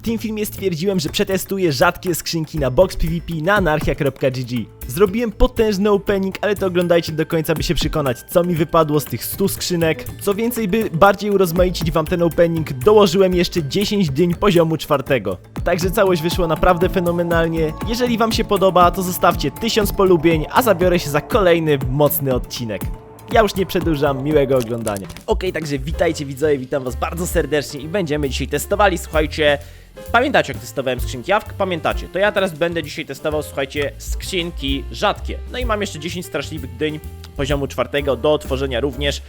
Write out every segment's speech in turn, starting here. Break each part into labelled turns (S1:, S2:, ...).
S1: W tym filmie stwierdziłem, że przetestuję rzadkie skrzynki na box PvP na anarchia.gg. Zrobiłem potężny opening, ale to oglądajcie do końca, by się przekonać, co mi wypadło z tych 100 skrzynek. Co więcej, by bardziej urozmaicić wam ten opening, dołożyłem jeszcze 10 dyń poziomu czwartego. Także całość wyszło naprawdę fenomenalnie. Jeżeli wam się podoba, to zostawcie 1000 polubień, a zabiorę się za kolejny mocny odcinek. Ja już nie przedłużam, miłego oglądania. Okej, także witajcie widzowie, witam was bardzo serdecznie i będziemy dzisiaj testowali, słuchajcie, pamiętacie jak testowałem skrzynki jawk? Pamiętacie, to ja teraz będę dzisiaj testował, słuchajcie, skrzynki rzadkie. No i mam jeszcze 10 straszliwych dyń poziomu czwartego do otworzenia również.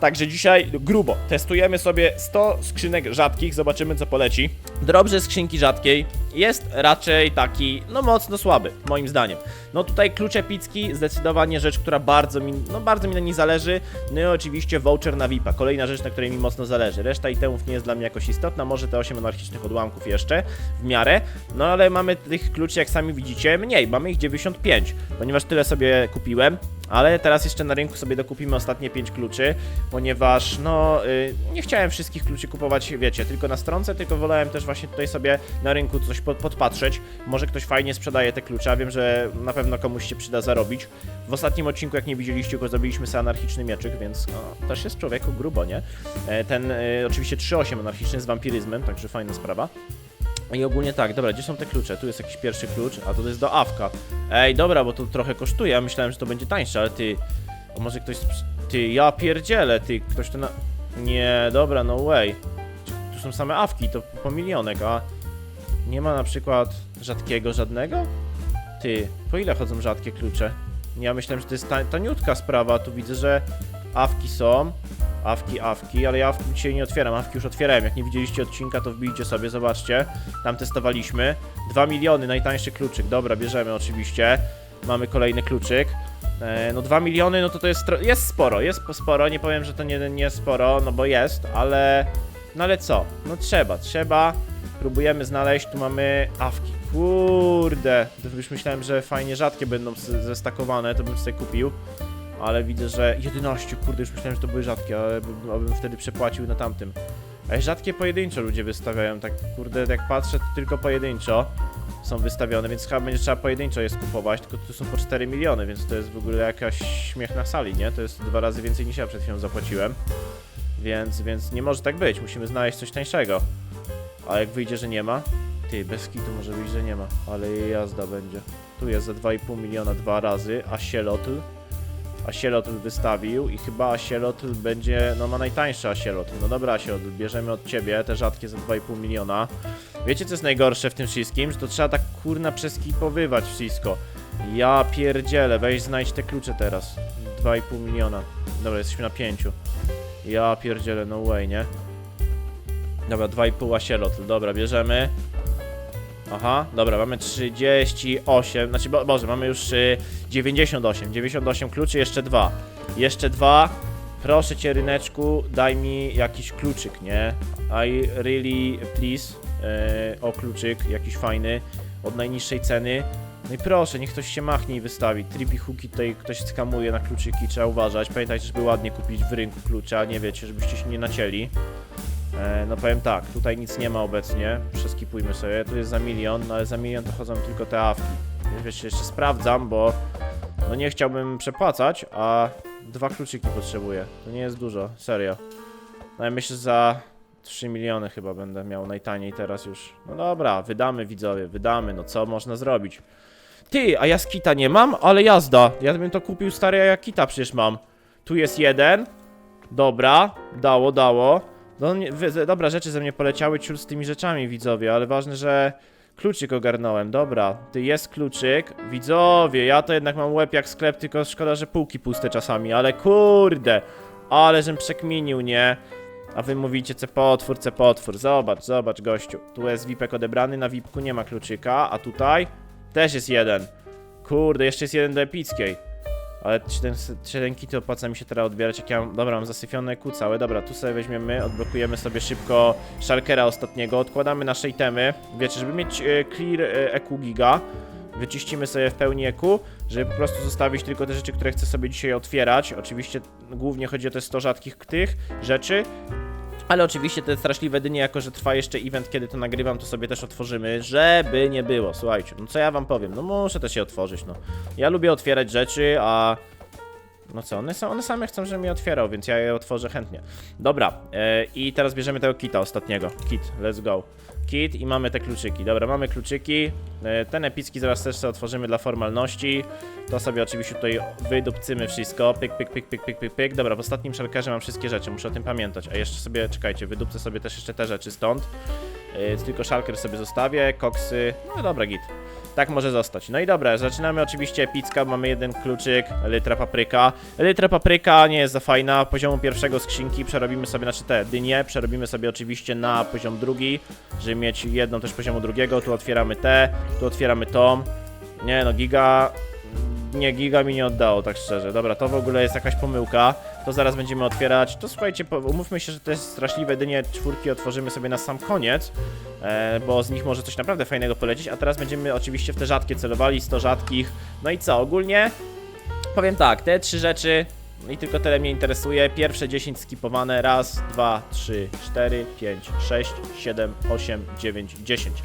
S1: Także dzisiaj grubo testujemy sobie 100 skrzynek rzadkich, zobaczymy co poleci. Dobrze skrzynki rzadkiej jest raczej taki, no mocno słaby, moim zdaniem. No tutaj klucz epicki, zdecydowanie rzecz, która bardzo mi, no bardzo mi na niej zależy. No i oczywiście voucher na VIPa, kolejna rzecz, na której mi mocno zależy. Reszta itemów nie jest dla mnie jakoś istotna, może te 8 anarchicznych odłamków jeszcze, w miarę. No ale mamy tych kluczy, jak sami widzicie, mniej, mamy ich 95, ponieważ tyle sobie kupiłem. Ale teraz jeszcze na rynku sobie dokupimy ostatnie 5 kluczy, ponieważ no y, nie chciałem wszystkich kluczy kupować, wiecie, tylko na stronce, tylko wolałem też właśnie tutaj sobie na rynku coś pod, podpatrzeć. Może ktoś fajnie sprzedaje te klucze, a wiem, że na pewno komuś się przyda zarobić. W ostatnim odcinku, jak nie widzieliście go, zrobiliśmy sobie anarchiczny mieczyk, więc no, też jest człowieku grubo, nie? E, Ten y, oczywiście 3.8 anarchiczny z wampiryzmem, także fajna sprawa. I ogólnie tak, dobra, gdzie są te klucze? Tu jest jakiś pierwszy klucz, a to jest do awka. Ej, dobra, bo to trochę kosztuje, ja myślałem, że to będzie tańsze, ale ty... O, może ktoś... Ty, ja pierdzielę, ty, ktoś to na... Nie, dobra, no way. Tu są same awki, to po milionek, a... Nie ma na przykład rzadkiego żadnego? Ty, po ile chodzą rzadkie klucze? Ja myślałem, że to jest ta, taniutka sprawa, tu widzę, że awki są. Awki, awki, ale ja awki dzisiaj nie otwieram, awki już otwierałem. Jak nie widzieliście odcinka, to wbijcie sobie, zobaczcie. Tam testowaliśmy. 2 miliony, najtańszy kluczyk. Dobra, bierzemy oczywiście. Mamy kolejny kluczyk. E, no 2 miliony, no to to jest, jest sporo, jest po- sporo. Nie powiem, że to nie, nie sporo, no bo jest, ale... No ale co? No trzeba, trzeba. Próbujemy znaleźć, tu mamy awki. Kurde, już myślałem, że fajnie rzadkie będą zestakowane, to bym sobie kupił. Ale widzę, że 11, kurde, już myślałem, że to były rzadkie, ale bym, abym wtedy przepłacił na tamtym. Ale rzadkie pojedynczo ludzie wystawiają, tak kurde, jak patrzę, to tylko pojedynczo są wystawione, więc chyba będzie trzeba pojedynczo je skupować, tylko tu są po 4 miliony, więc to jest w ogóle jakaś śmiech na sali, nie? To jest dwa razy więcej niż ja przed chwilą zapłaciłem. Więc, więc nie może tak być, musimy znaleźć coś tańszego. A jak wyjdzie, że nie ma? Ty, bez kitu może wyjść, że nie ma, ale jazda będzie. Tu jest za 2,5 miliona dwa razy, a Sielotl Asielotl wystawił i chyba Asielotl będzie, no ma najtańszy Asielotl. No dobra Asielotl, bierzemy od ciebie te rzadkie za 2,5 miliona. Wiecie co jest najgorsze w tym wszystkim? Że to trzeba tak kurna przeskipowywać wszystko. Ja pierdzielę, weź znajdź te klucze teraz. 2,5 miliona. Dobra, jesteśmy na 5. Ja pierdzielę, no way, nie? Dobra, 2,5 Asielotl, dobra, bierzemy. Aha, dobra, mamy 38, znaczy, bo, Boże, mamy już y, 98, 98 kluczy, jeszcze dwa. Jeszcze dwa. Proszę cię, ryneczku, daj mi jakiś kluczyk, nie? I really please. y, o kluczyk, jakiś fajny, od najniższej ceny. No i proszę, niech ktoś się machnie i wystawi. Trippy hooki tutaj ktoś skamuje na kluczyki, trzeba uważać. Pamiętajcie, żeby ładnie kupić w rynku klucza, nie wiecie, żebyście się nie nacięli. E, No powiem tak, tutaj nic nie ma obecnie, przeskipujmy sobie, tu jest za milion, no ale za milion to chodzą tylko te awki. Wiesz, jeszcze sprawdzam, bo no nie chciałbym przepłacać, a dwa kluczyki potrzebuję. To nie jest dużo, serio. No ja myślę, że za 3 miliony chyba będę miał najtaniej teraz już. No dobra, wydamy widzowie, wydamy, no co można zrobić? Ty, a ja skita nie mam, ale jazda. Ja bym to kupił stary, a ja kita przecież mam. Tu jest jeden. Dobra, dało, dało. No, nie, wy, dobra, rzeczy ze mnie poleciały ciul z tymi rzeczami, widzowie, ale ważne, że kluczyk ogarnąłem. Dobra, ty jest kluczyk. Widzowie, ja to jednak mam łeb jak sklep, tylko szkoda, że półki puste czasami, ale kurde, ale żem przekminił, nie? A wy mówicie, ce potwór, ce potwór. Zobacz, zobacz, gościu. Tu jest VIPek odebrany, na VIPku nie ma kluczyka, a tutaj też jest jeden. Kurde, jeszcze jest jeden do epickiej. Ale czy ten, czy ten kit opłaca mi się teraz odbierać, jak ja mam, dobra, mam zasyfione ku całe, dobra, tu sobie weźmiemy, odblokujemy sobie szybko Shulkera ostatniego, odkładamy nasze itemy, wiecie, żeby mieć e, clear e, EQ giga, wyczyścimy sobie w pełni EQ, żeby po prostu zostawić tylko te rzeczy, które chcę sobie dzisiaj otwierać, oczywiście głównie chodzi o te 100 rzadkich tych rzeczy, Ale oczywiście te straszliwe dynie, jako że trwa jeszcze event, kiedy to nagrywam, to sobie też otworzymy, żeby nie było. Słuchajcie, no co ja wam powiem, no muszę też je otworzyć, no. Ja lubię otwierać rzeczy, a... No co, one, są, one same chcą, żebym je otwierał, więc ja je otworzę chętnie. Dobra, e, i teraz bierzemy tego kita ostatniego. Kit, let's go. Kit i mamy te kluczyki. Dobra, mamy kluczyki. E, ten epicki zaraz też sobie otworzymy dla formalności. To sobie oczywiście tutaj wydupcymy wszystko. Pyk, pyk, pyk, pyk, pyk, pyk, pyk. Dobra, w ostatnim szalkerze mam wszystkie rzeczy, muszę o tym pamiętać. A jeszcze sobie, czekajcie, wydupcę sobie też jeszcze te rzeczy stąd. Yy, tylko szalker sobie zostawię, koksy. No dobra, git. Tak może zostać. No i dobra, zaczynamy oczywiście epicka, mamy jeden kluczyk, litra papryka. Litra papryka nie jest za fajna, poziomu pierwszego skrzynki przerobimy sobie, znaczy te dynie, przerobimy sobie oczywiście na poziom drugi, żeby mieć jedną też poziomu drugiego. Tu otwieramy te, tu otwieramy tą. Nie no, giga... Nie, giga mi nie oddało, tak szczerze. Dobra, to w ogóle jest jakaś pomyłka. To zaraz będziemy otwierać. To słuchajcie, umówmy się, że te straszliwe dynie czwórki otworzymy sobie na sam koniec, e, bo z nich może coś naprawdę fajnego polecieć. A teraz będziemy oczywiście w te rzadkie celowali, 100 rzadkich. No i co, ogólnie powiem tak, te trzy rzeczy i tylko tyle mnie interesuje. Pierwsze 10 skipowane. Raz, dwa, trzy, cztery, pięć, sześć, siedem, osiem, dziewięć, dziesięć.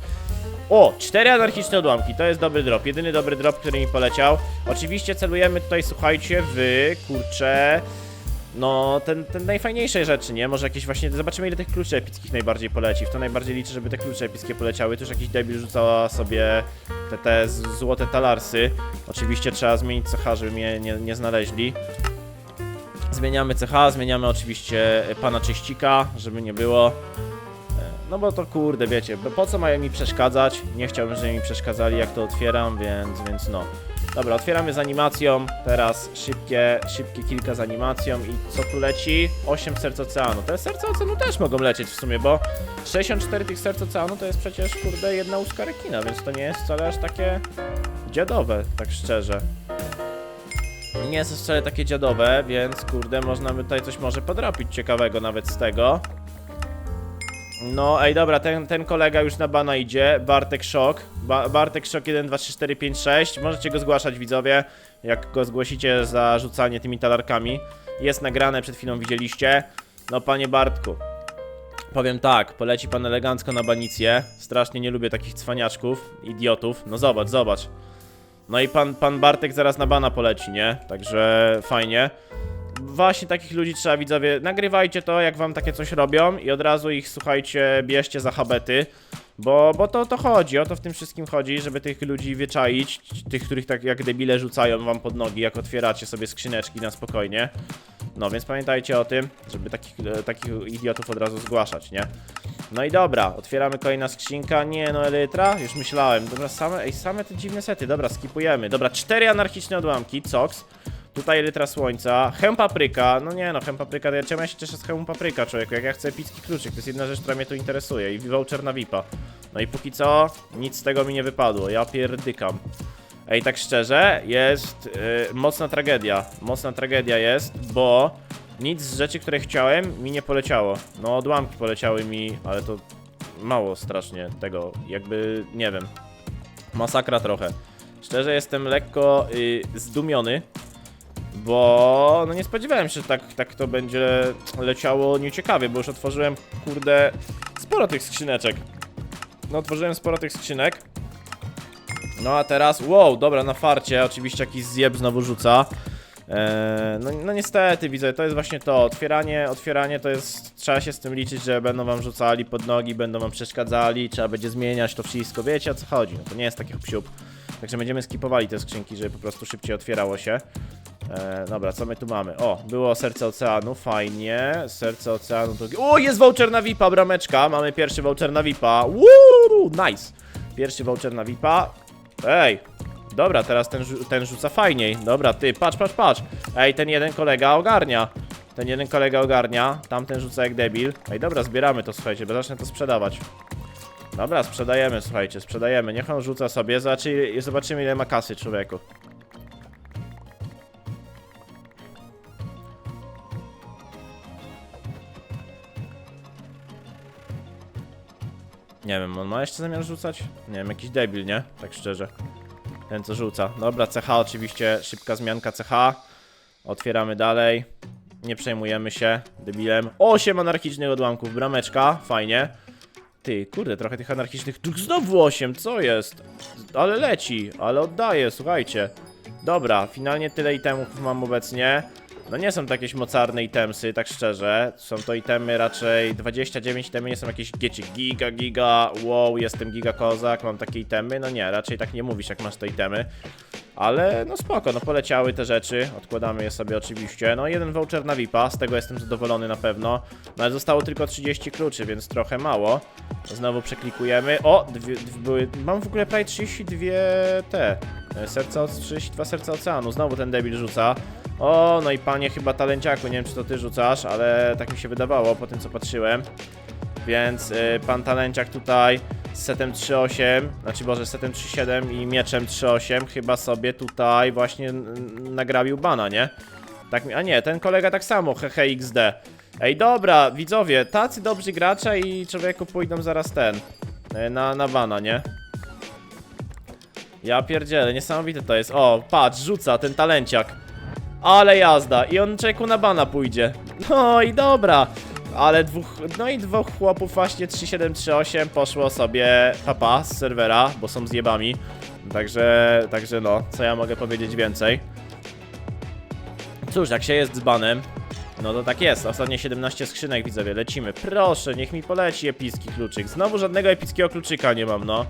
S1: O, cztery anarchiczne odłamki, to jest dobry drop, jedyny dobry drop, który mi poleciał. Oczywiście celujemy tutaj, słuchajcie, w, kurczę, no, ten, ten najfajniejsze rzeczy, nie? Może jakieś właśnie, zobaczymy ile tych kluczy epickich najbardziej poleci. W to najbardziej liczę, żeby te klucze epickie poleciały. Już jakiś debil rzucała sobie te, te złote talarsy. Oczywiście trzeba zmienić CH, żeby mnie nie, nie znaleźli. Zmieniamy CH, zmieniamy oczywiście pana czyścika, żeby nie było. No bo to kurde, wiecie, bo po co mają mi przeszkadzać? Nie chciałbym, żeby mi przeszkadzali jak to otwieram, więc, więc no. Dobra, otwieramy z animacją, teraz szybkie, szybkie kilka z animacją i co tu leci? 8 serc oceanu. Te serce oceanu też mogą lecieć w sumie, bo 64 tych serc oceanu to jest przecież kurde jedna łuska rekina, więc to nie jest wcale aż takie dziadowe, tak szczerze. Nie jest wcale takie dziadowe, więc kurde, można by tutaj coś może podrobić ciekawego nawet z tego. No, ej, dobra, ten, ten kolega już na bana idzie. Bartek Szok. Ba Bartek Szok 1, 2, 3, 4, 5, 6. Możecie go zgłaszać, widzowie. Jak go zgłosicie za rzucanie tymi talarkami. Jest nagrane, przed chwilą widzieliście. No, panie Bartku. Powiem tak, poleci pan elegancko na banicję. Strasznie nie lubię takich cwaniaczków, idiotów. No zobacz, zobacz. No i pan, pan Bartek zaraz na bana poleci, nie? Także fajnie. Właśnie takich ludzi trzeba, widzowie, nagrywajcie to, jak wam takie coś robią i od razu ich, słuchajcie, bierzcie za habety, bo, bo to to chodzi, o to w tym wszystkim chodzi, żeby tych ludzi wyczaić, tych, których tak jak debile rzucają wam pod nogi, jak otwieracie sobie skrzyneczki na spokojnie. No, więc pamiętajcie o tym, żeby takich, e, takich idiotów od razu zgłaszać, nie? No i dobra, otwieramy kolejna skrzynka, nie no, elytra, już myślałem, dobra, same, ej, same te dziwne sety, dobra, skipujemy, dobra, cztery anarchiczne odłamki, coks, Tutaj elytra słońca, hem papryka, no nie no, hem papryka, ja czemu ja się cieszę z hem papryka, człowieku, jak ja chcę epicki kluczyk, to jest jedna rzecz, która mnie tu interesuje. I voucher na VIPa. No i póki co, nic z tego mi nie wypadło, ja pierdykam. Ej, tak szczerze, jest yy, mocna tragedia, mocna tragedia jest, bo nic z rzeczy, które chciałem, mi nie poleciało. No, odłamki poleciały mi, ale to mało strasznie tego, jakby, nie wiem, masakra trochę. Szczerze jestem lekko yy, zdumiony, bo no nie spodziewałem się, że tak, tak to będzie leciało nieciekawie, bo już otworzyłem, kurde, sporo tych skrzyneczek. No, otworzyłem sporo tych skrzynek. No a teraz, wow, dobra, na farcie, oczywiście jakiś zjeb znowu rzuca. Eee, no, no niestety, widzę, to jest właśnie to, otwieranie, otwieranie to jest, trzeba się z tym liczyć, że będą wam rzucali pod nogi, będą wam przeszkadzali, trzeba będzie zmieniać to wszystko, wiecie o co chodzi, no to nie jest taki psiup. Także będziemy skipowali te skrzynki, żeby po prostu szybciej otwierało się. E, dobra, co my tu mamy? O, było serce oceanu, fajnie. Serce oceanu drugie. O, jest voucher na VIPa, brameczka. Mamy pierwszy voucher na VIPa. Woo, nice. Pierwszy voucher na VIPa. Ej, dobra, teraz ten, ten rzuca fajniej. Dobra, ty, patrz, patrz, patrz. Ej, ten jeden kolega ogarnia. Ten jeden kolega ogarnia, tamten rzuca jak debil. Ej, dobra, zbieramy to, słuchajcie, bo zacznę to sprzedawać. Dobra, sprzedajemy, słuchajcie, sprzedajemy. Niech on rzuca sobie, zobaczy, zobaczymy ile ma kasy, człowieku. Nie wiem, on ma jeszcze zamiar rzucać? Nie wiem, jakiś debil, nie? Tak szczerze. Ten co rzuca. Dobra, CH oczywiście, szybka zmianka CH. Otwieramy dalej. nie przejmujemy się debilem. 8 anarchicznych odłamków, brameczka, fajnie. Ty, kurde, trochę tych anarchicznych. Znowu 8, co jest? Ale leci, ale oddaje, słuchajcie. Dobra, finalnie tyle itemów mam obecnie. No nie są to jakieś mocarne itemsy, tak szczerze. Są to itemy raczej 29 itemy, nie są jakieś giecie giga, giga, wow, jestem giga kozak, mam takie itemy. No nie, raczej tak nie mówisz jak masz te itemy. Ale no spoko, no poleciały te rzeczy, odkładamy je sobie oczywiście. No jeden voucher na VIPa, z tego jestem zadowolony na pewno. No ale zostało tylko 30 kluczy, więc trochę mało. Znowu przeklikujemy. O, dwie, były, mam w ogóle prawie 32 te e, serca, 32 serca oceanu. Znowu ten debil rzuca. O, no i panie chyba talenciaku, nie wiem czy to ty rzucasz, ale tak mi się wydawało po tym co patrzyłem. Więc y, pan Talenciak tutaj z setem 3.8, znaczy Boże, z setem 3.7 i mieczem 3.8 chyba sobie tutaj właśnie nagrabił bana, nie? Tak mi, a nie, ten kolega tak samo, hehe XD. Ej, dobra, widzowie, tacy dobrzy gracze i człowieku pójdą zaraz ten, y, na, na bana, nie? Ja pierdzielę, niesamowite to jest. O, patrz, rzuca ten Talenciak. Ale jazda, i on czeku na bana pójdzie. No i dobra. Ale dwóch, no i dwóch chłopów właśnie 3738 poszło sobie papa z serwera, bo są zjebami. Także, także no, co ja mogę powiedzieć więcej. Cóż, jak się jest z banem, no to tak jest. Ostatnie 17 skrzynek widzowie, lecimy. Proszę, niech mi poleci epicki kluczyk. Znowu żadnego epickiego kluczyka nie mam, no.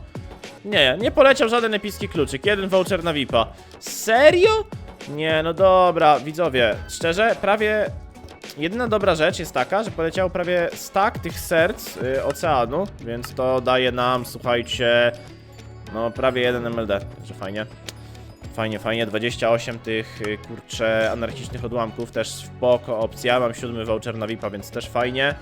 S1: Nie, nie poleciał żaden epicki kluczyk. Jeden voucher na VIPa. Serio? Nie, no dobra, widzowie, szczerze, prawie Jedyna dobra rzecz jest taka, że poleciało prawie stack tych serc y, oceanu, więc to daje nam, słuchajcie, no prawie 1 MLD, także fajnie. Fajnie, fajnie, 28 tych, y, kurcze, anarchicznych odłamków, też spoko opcja, mam siódmy voucher na VIPa, więc też fajnie.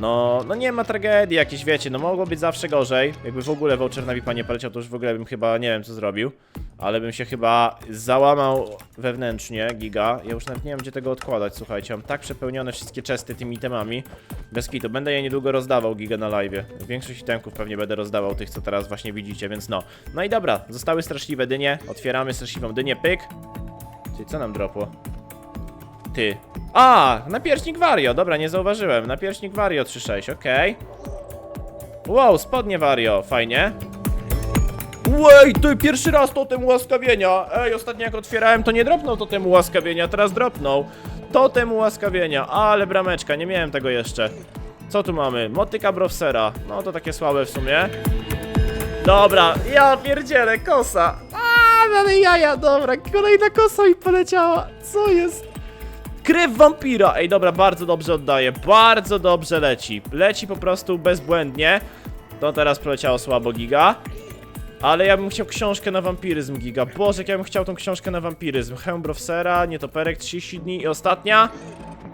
S1: No, no nie ma tragedii jakieś, wiecie, no mogło być zawsze gorzej. Jakby w ogóle voucher na VIPa poleciał, to już w ogóle bym chyba, nie wiem co zrobił. Ale bym się chyba załamał wewnętrznie, giga. Ja już nawet nie wiem gdzie tego odkładać, słuchajcie. Mam tak przepełnione wszystkie chesty tymi itemami. Bez kitu, będę je niedługo rozdawał giga na live. Większość itemków pewnie będę rozdawał tych, co teraz właśnie widzicie, więc no. No i dobra, zostały straszliwe dynie. Otwieramy straszliwą dynię, pyk. Czyli co nam dropło? Ty. A, napierśnik Wario, dobra, nie zauważyłem. Napierśnik Wario 3.6, okej. Wow, spodnie Wario, fajnie. Łej, to pierwszy raz totem ułaskawienia. Ej, ostatnio jak otwierałem, to nie dropnął totem ułaskawienia, teraz dropnął. Totem ułaskawienia, ale brameczka, nie miałem tego jeszcze. Co tu mamy? Motyka Browsera. No to takie słabe w sumie. Dobra, ja pierdzielę, kosa. A, ale jaja, dobra, kolejna kosa mi poleciała. Co jest? Krew wampira! Ej, dobra, bardzo dobrze oddaje. Bardzo dobrze leci. Leci po prostu bezbłędnie. To teraz poleciało słabo giga. Ale ja bym chciał książkę na wampiryzm, Giga. Boże, jak ja bym chciał tą książkę na wampiryzm. Hełm Browsera, nietoperek 30 dni i ostatnia.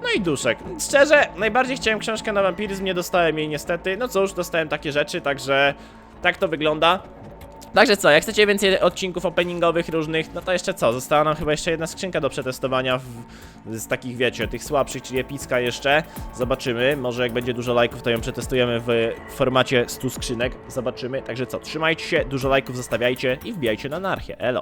S1: No i duszek. Szczerze, najbardziej chciałem książkę na wampiryzm, nie dostałem jej niestety. No cóż, dostałem takie rzeczy, także tak to wygląda. Także co, jak chcecie więcej odcinków openingowych różnych, no to jeszcze co, została nam chyba jeszcze jedna skrzynka do przetestowania w, z takich, wiecie, tych słabszych, czyli epicka jeszcze. Zobaczymy, może jak będzie dużo lajków, to ją przetestujemy w formacie 100 skrzynek, zobaczymy. Także co, trzymajcie się, dużo lajków zostawiajcie i wbijajcie na anarchię, elo.